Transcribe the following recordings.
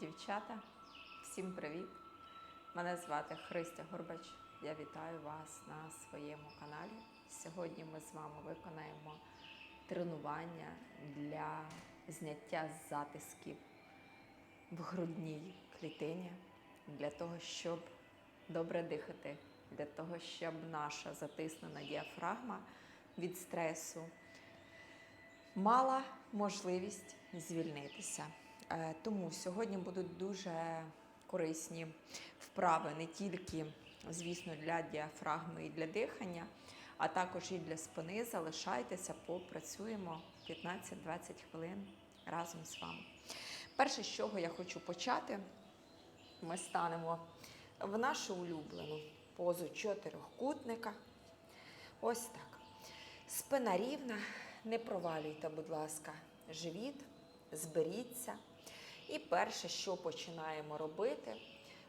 Дівчата, всім привіт! Мене звати Христя Горбач. Я вітаю вас на своєму каналі. Сьогодні ми з вами виконаємо тренування для зняття затисків в грудній клітині для того, щоб добре дихати, для того, щоб наша затиснена діафрагма від стресу мала можливість звільнитися. Е, Тому сьогодні будуть дуже корисні вправи не тільки, звісно, для діафрагми і для дихання, а також і для спини. Залишайтеся, попрацюємо 15-20 хвилин разом з вами. Перше, з чого я хочу почати, ми станемо в нашу улюблену позу чотирьохкутника. Ось так. Спина рівна, не провалюйте, будь ласка, живіт, зберіться. І перше, що починаємо робити,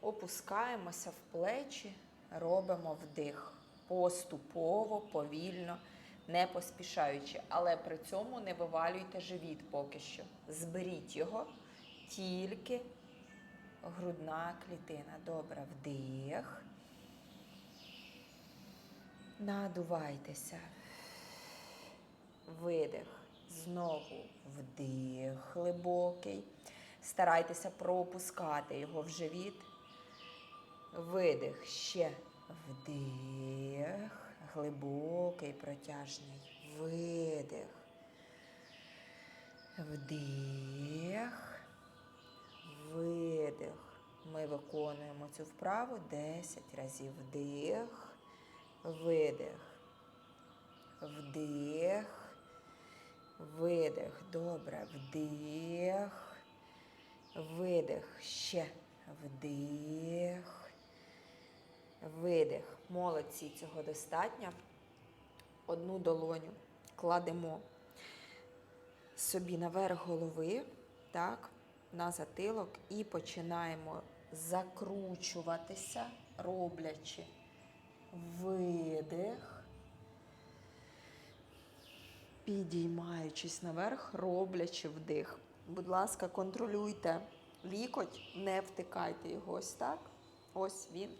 опускаємося в плечі, робимо вдих. Поступово, повільно, не поспішаючи. Але при цьому не вивалюйте живіт поки що. Зберіть його, тільки грудна клітина. Добре, вдих. Надувайтеся. Видих. Знову вдих глибокий. Старайтеся пропускати його в живіт. Видих. Ще вдих. Глибокий, протяжний. Видих. Вдих. Видих. Ми виконуємо цю вправу 10 разів. Вдих. Видих. Вдих. Видих. Добре. Вдих. Видих. Ще. Вдих. Видих. Молодці, цього достатньо. Одну долоню кладемо собі наверх голови, так, на затилок і починаємо закручуватися, роблячи видих. Підіймаючись наверх, роблячи вдих. Будь ласка, контролюйте лікоть, не втикайте його ось так. Ось він.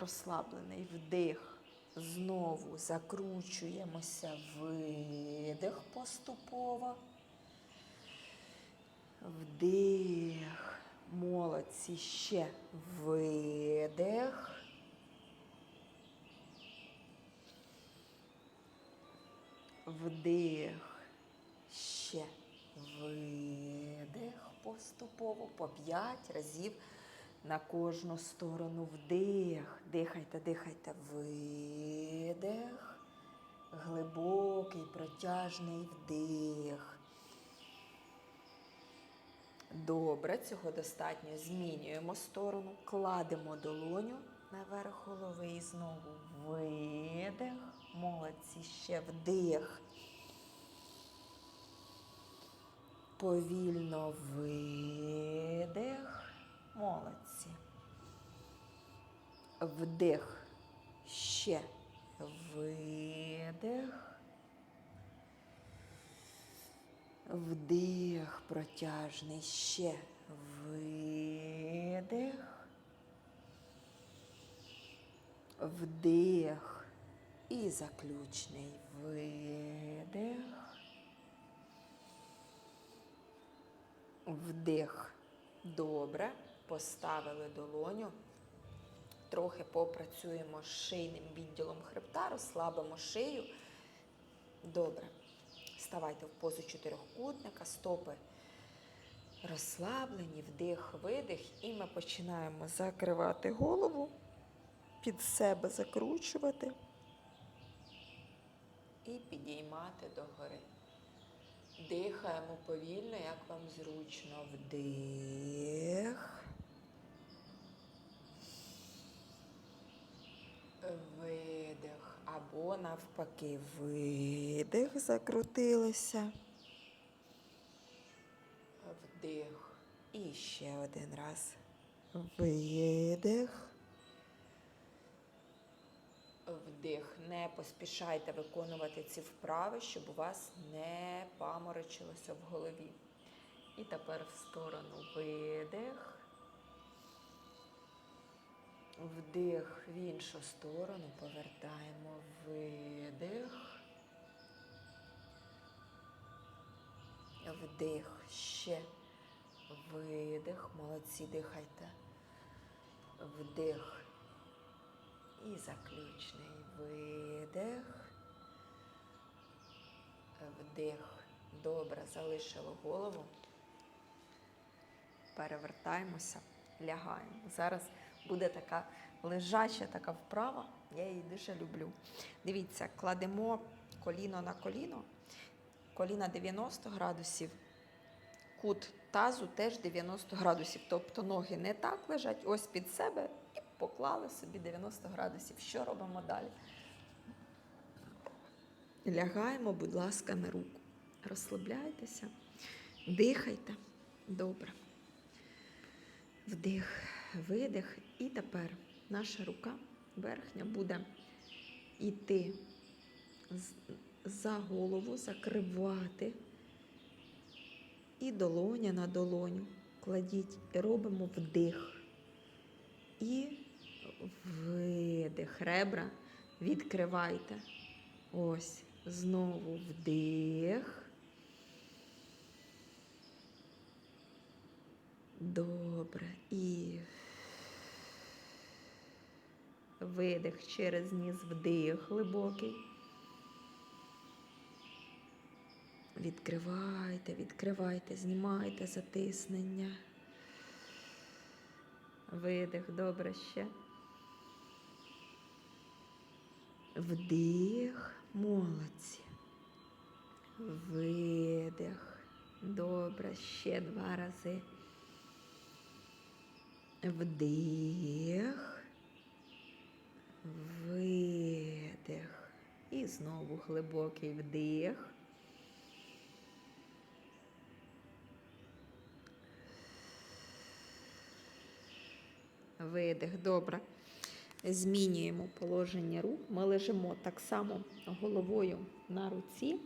Розслаблений вдих. Знову закручуємося. Видих поступово. Вдих. Молодці. Ще видих. Вдих. Ще видих поступово по 5 разів на кожну сторону вдих. Дихайте, дихайте. Видих. Глибокий, протяжний вдих. Добре, цього достатньо. Змінюємо сторону, кладемо долоню наверх голови і знову видих. Молодці, ще вдих. Повільно видих. Молодці. Вдих. Ще видих. Вдих протяжний. Ще видих. Вдих. І заключний видих. Вдих. Добре. Поставили долоню. Трохи попрацюємо з шийним відділом хребта, розслабимо шию. Добре. Ставайте в позу чотирьохкутника, стопи розслаблені, вдих, видих. І ми починаємо закривати голову, під себе закручувати і підіймати догори. Дихаємо повільно, як вам зручно. Вдих. Видих. Або навпаки, видих, закрутилися. Вдих. І ще один раз. Видих. Вдих. Не поспішайте виконувати ці вправи, щоб у вас не паморочилося в голові. І тепер в сторону видих. Вдих в іншу сторону, повертаємо видих. Вдих ще. Видих. Молодці, дихайте. Вдих. І заключний видих. Вдих. Добре, залишили голову. Перевертаємося, лягаємо. Зараз буде така лежача така вправа. Я її дуже люблю. Дивіться, кладемо коліно на коліно, коліна 90 градусів, кут тазу теж 90 градусів. Тобто ноги не так лежать, ось під себе і поклали собі 90 градусів. Що робимо далі? Лягаємо, будь ласка, на руку. Розслабляйтеся, дихайте. Добре. Вдих, видих. І тепер наша рука верхня буде йти за голову, закривати. І долоня на долоню. Кладіть і робимо вдих. І видих. Ребра відкривайте. Ось. Знову вдих. Добре. І видих через ніс вдих глибокий. Відкривайте, відкривайте, знімайте затиснення. Видих, добре ще. Вдих, молодці. Видих. Добре, ще два рази. Вдих. Видих. І знову глибокий вдих. Видих. Добре. Змінюємо положення рук. Ми лежимо так само головою на руці,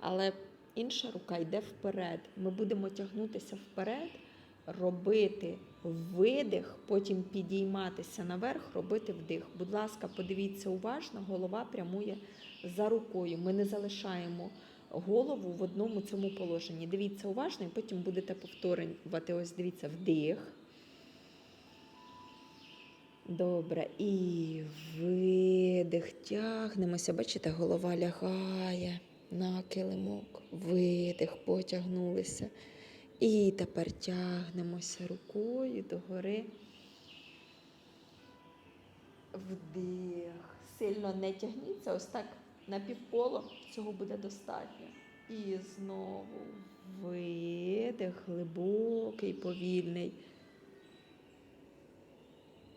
але інша рука йде вперед. Ми будемо тягнутися вперед, робити видих, потім підійматися наверх, робити вдих. Будь ласка, подивіться уважно, голова прямує за рукою. Ми не залишаємо голову в одному цьому положенні. Дивіться уважно, і потім будете повторювати. Ось дивіться, вдих. Добре. І видих. Тягнемося. Бачите, голова лягає на килимок. Видих, потягнулися. І тепер тягнемося рукою догори. Вдих. Сильно не тягніться, ось так на півколо. Цього буде достатньо. І знову видих, глибокий, повільний.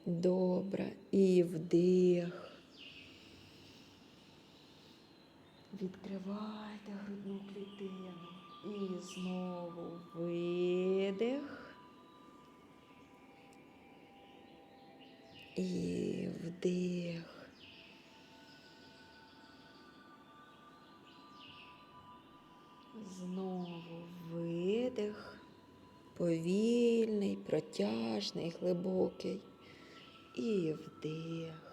Добре. І вдих. Відкривайте грудну клітину. І знову видих. І вдих. Знову видих. Повільний, протяжний, глибокий. І вдих.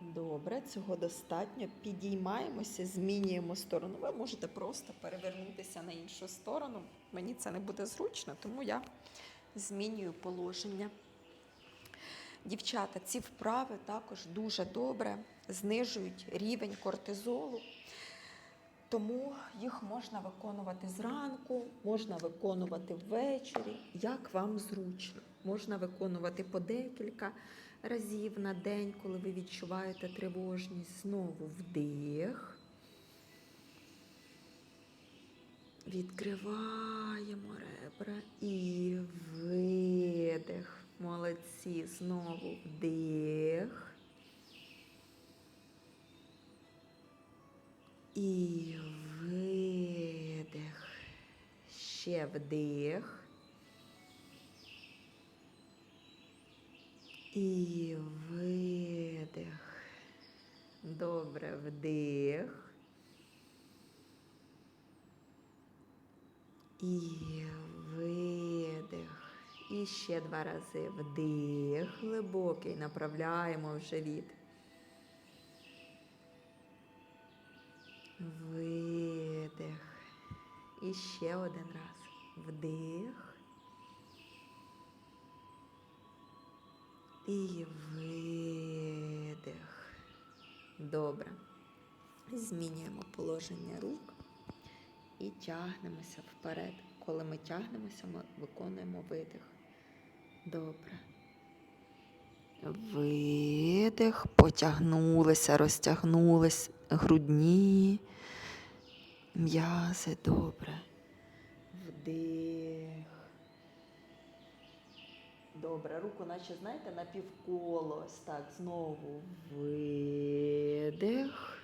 Добре, цього достатньо. Підіймаємося, змінюємо сторону. Ви можете просто перевернутися на іншу сторону. Мені це не буде зручно, тому я змінюю положення. Дівчата, ці вправи також дуже добре знижують рівень кортизолу. Тому їх можна виконувати зранку, можна виконувати ввечері, як вам зручно. Можна виконувати по декілька разів на день, коли ви відчуваєте тривожність. Знову вдих. Відкриваємо ребра і видих. Молодці. Знову вдих. І видих. Ще вдих. І видих. Добре вдих. І видих. І ще два рази вдих. Глибокий направляємо в живіт. Видих. І ще один раз. Вдих. І видих. Добре. Змінюємо положення рук і тягнемося вперед. Коли ми тягнемося, ми виконуємо видих. Добре. Видих, потягнулися, розтягнулись грудні, м'язи, добре. Вдих. Добре, руку, наче, знаєте, на півколо. Так, знову видих.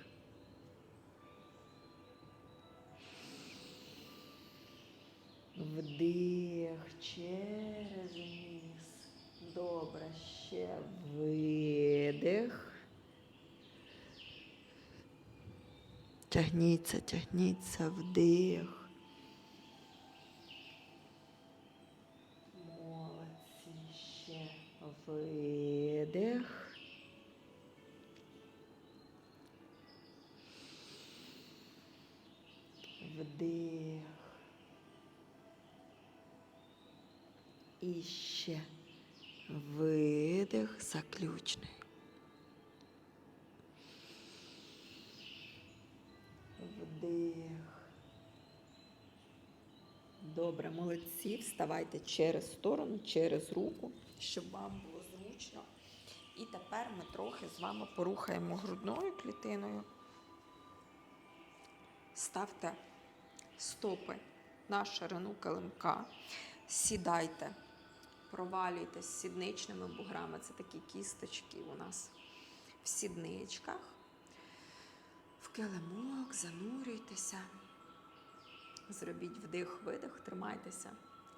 Вдих через ніс. Добре, ще видих. Тягніться, тягніться, вдих. Молодці, ще видих. Вдих. І ще видих заключний. Добре, молодці. Вставайте через сторону, через руку, щоб вам було зручно. І тепер ми трохи з вами порухаємо грудною клітиною. Ставте стопи на ширину килимка. Сідайте, провалюйтесь сідничними буграми. Це такі кісточки у нас в сідничках. В килимок, занурюйтеся. Зробіть вдих-видих, тримайтеся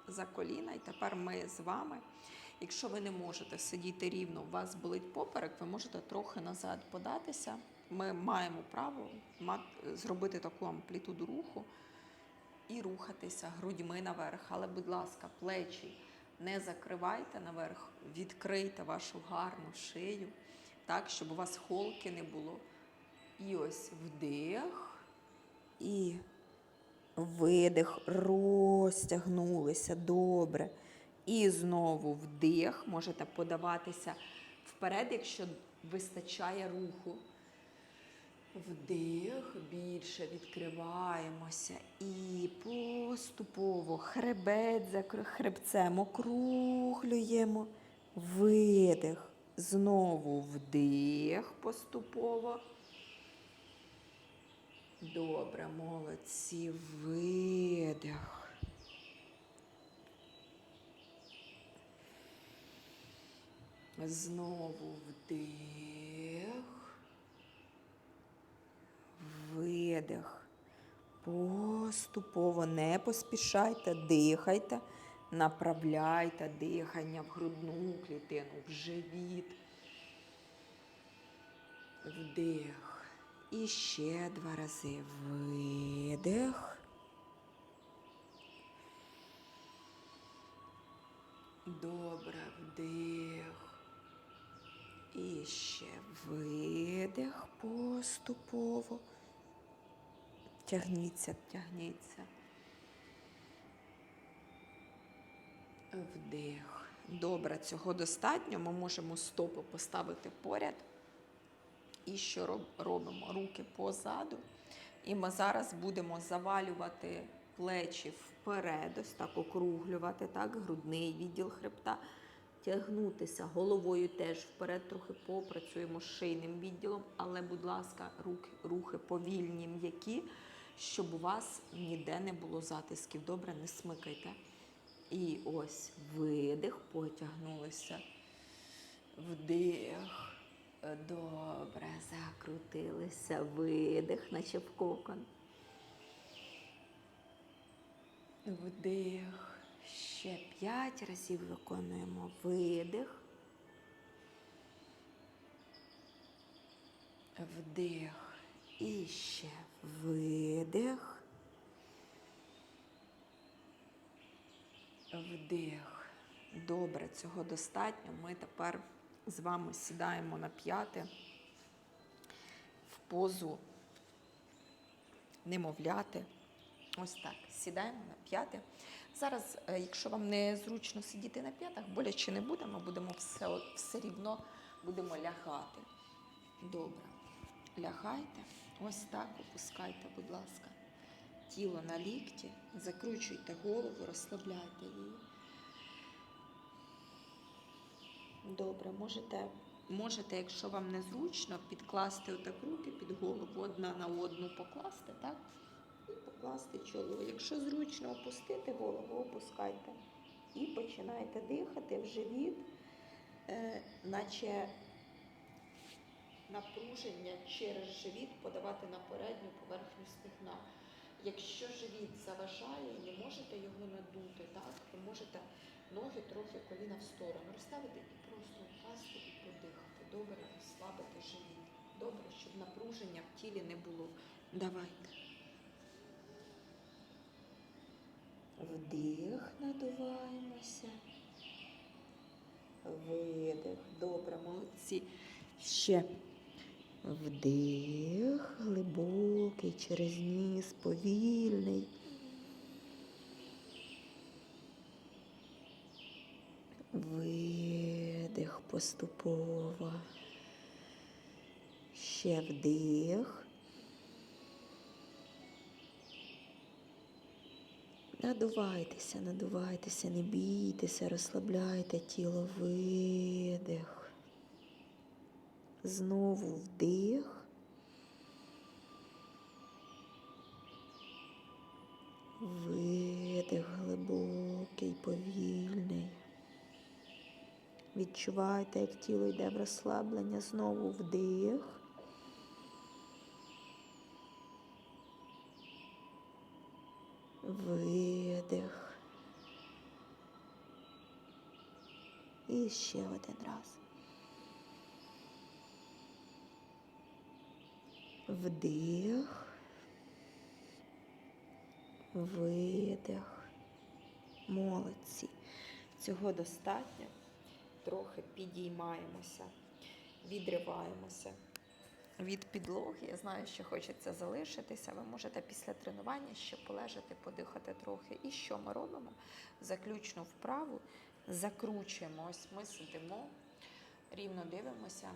за коліна. І тепер ми з вами. Якщо ви не можете сидіти рівно, у вас болить поперек, ви можете трохи назад податися. Ми маємо право зробити таку амплітуду руху і рухатися грудьми наверх. Але, будь ласка, плечі не закривайте наверх, відкрийте вашу гарну шию, так, щоб у вас холки не було. І ось вдих і видих, розтягнулися добре. І знову вдих. Можете подаватися вперед, якщо вистачає руху. Вдих, більше відкриваємося і поступово хребет за хребцем округлюємо. Видих. Знову вдих поступово. Добре, молодці. Видих. Знову вдих. Видих. Поступово не поспішайте, дихайте, направляйте дихання в грудну клітину, в живіт. Вдих. І ще два рази видих. Добре, вдих. І ще видих поступово. Тягніться, тягніться. Вдих. Добре, цього достатньо. Ми можемо стопи поставити поряд. І що робимо? Руки позаду. І ми зараз будемо завалювати плечі вперед, ось так округлювати, так, грудний відділ хребта, тягнутися головою теж вперед, трохи попрацюємо з шийним відділом, але, будь ласка, руки, рухи повільні, м'які, щоб у вас ніде не було затисків. Добре, не смикайте. І ось видих, потягнулися. Вдих. Добре, закрутилися. Видих, наче в кокон. Вдих. Ще п'ять разів виконуємо видих. Вдих. І ще видих. Вдих. Добре, цього достатньо. Ми тепер з вами сідаємо на п'яте в позу немовляти. Ось так. Сідаємо на п'яте. Зараз, е, якщо вам не зручно сидіти на п'ятах, боляче не буде, ми будемо все, все рівно будемо лягати. Добре. Лягайте. Ось так опускайте, будь ласка. Тіло на лікті, закручуйте голову, розслабляйте її. Добре, можете, можете, якщо вам незручно, підкласти отак руки під голову, одна на одну покласти, так? І покласти чоло. Якщо зручно опустити голову, опускайте. І починаєте дихати в живіт, е, наче напруження через живіт подавати на передню поверхню стегна. Якщо живіт заважає не можете його надути, так, ви можете ноги трохи коліна в сторону розставити і просто впасти і подихати. Добре, розслабити живіт. Добре, щоб напруження в тілі не було. Давайте. Вдих, надуваємося. Видих. Добре, молодці. Ще. Вдих, глибокий через ніс, повільний. Видих поступово. Ще вдих. Надувайтеся, надувайтеся, не бійтеся, розслабляйте тіло, видих. Знову вдих. Видих глибокий, повільний. Відчувайте, як тіло йде в розслаблення. Знову вдих. Видих. І ще один раз. Вдих. Видих. Молодці. Цього достатньо. Трохи підіймаємося, відриваємося від підлоги. Я знаю, що хочеться залишитися. Ви можете після тренування ще полежати, подихати трохи. І що ми робимо? Заключну вправу, закручуємо. Ось ми сидимо, рівно дивимося.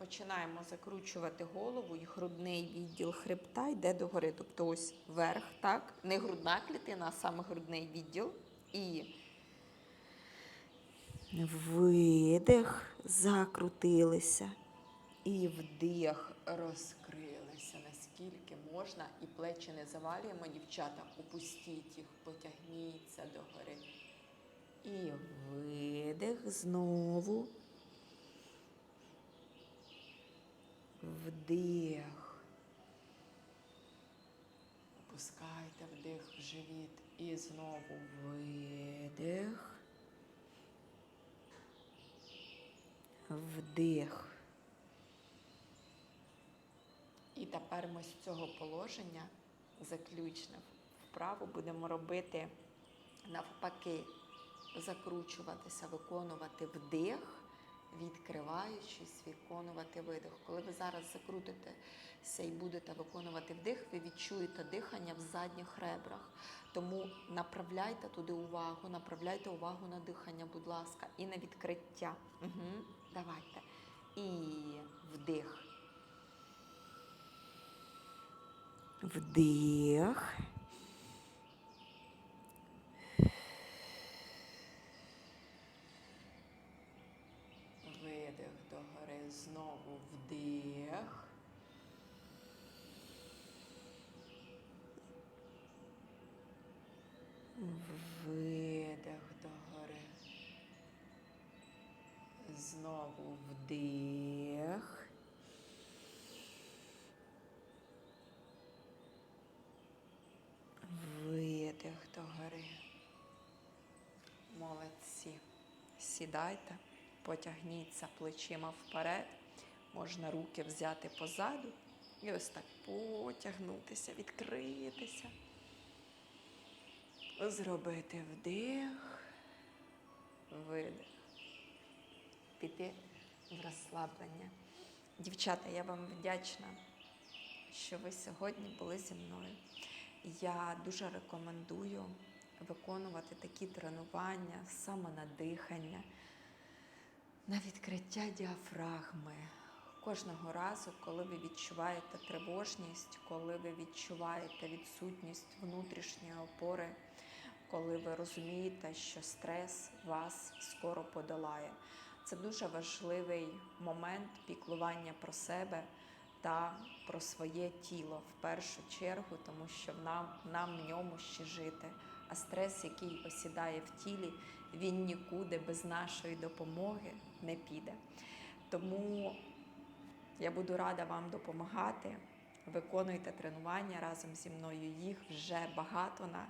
Починаємо закручувати голову і грудний відділ хребта йде догори. Тобто ось вверх, так? Не грудна клітина, а саме грудний відділ. І видих, закрутилися. І вдих, розкрилися, наскільки можна. І плечі не завалюємо, дівчата. Опустіть їх, потягніться догори. І видих знову. Вдих. Опускайте вдих в живіт. І знову видих. Вдих. І тепер ми з цього положення заключне вправу будемо робити навпаки, закручуватися, виконувати вдих, відкриваючись, виконувати видих. Коли ви зараз закрутитеся і будете виконувати вдих, ви відчуєте дихання в задніх ребрах. Тому направляйте туди увагу, направляйте увагу на дихання, будь ласка, і на відкриття. Угу. Давайте. І вдих. Вдих. Видих догори, знову вдих. Видих догори. Знову вдих. Видих догори. Молодці. Сідайте, потягніться плечима вперед. Можна руки взяти позаду і ось так потягнутися, відкритися. Зробити вдих видих. Піти в розслаблення. Дівчата, я вам вдячна, що ви сьогодні були зі мною. Я дуже рекомендую виконувати такі тренування, самонадихання, на відкриття діафрагми. Кожного разу, коли ви відчуваєте тривожність, коли ви відчуваєте відсутність внутрішньої опори, коли ви розумієте, що стрес вас скоро подолає. Це дуже важливий момент піклування про себе та про своє тіло в першу чергу, тому що нам, нам в ньому ще жити. А стрес, який осідає в тілі, він нікуди без нашої допомоги не піде. Тому я буду рада вам допомагати. Виконуйте тренування разом зі мною. Їх вже багато на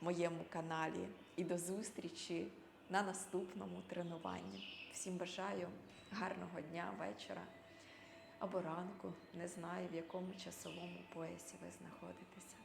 моєму каналі. І до зустрічі на наступному тренуванні. Всім бажаю гарного дня, вечора або ранку. Не знаю, в якому часовому поясі ви знаходитеся.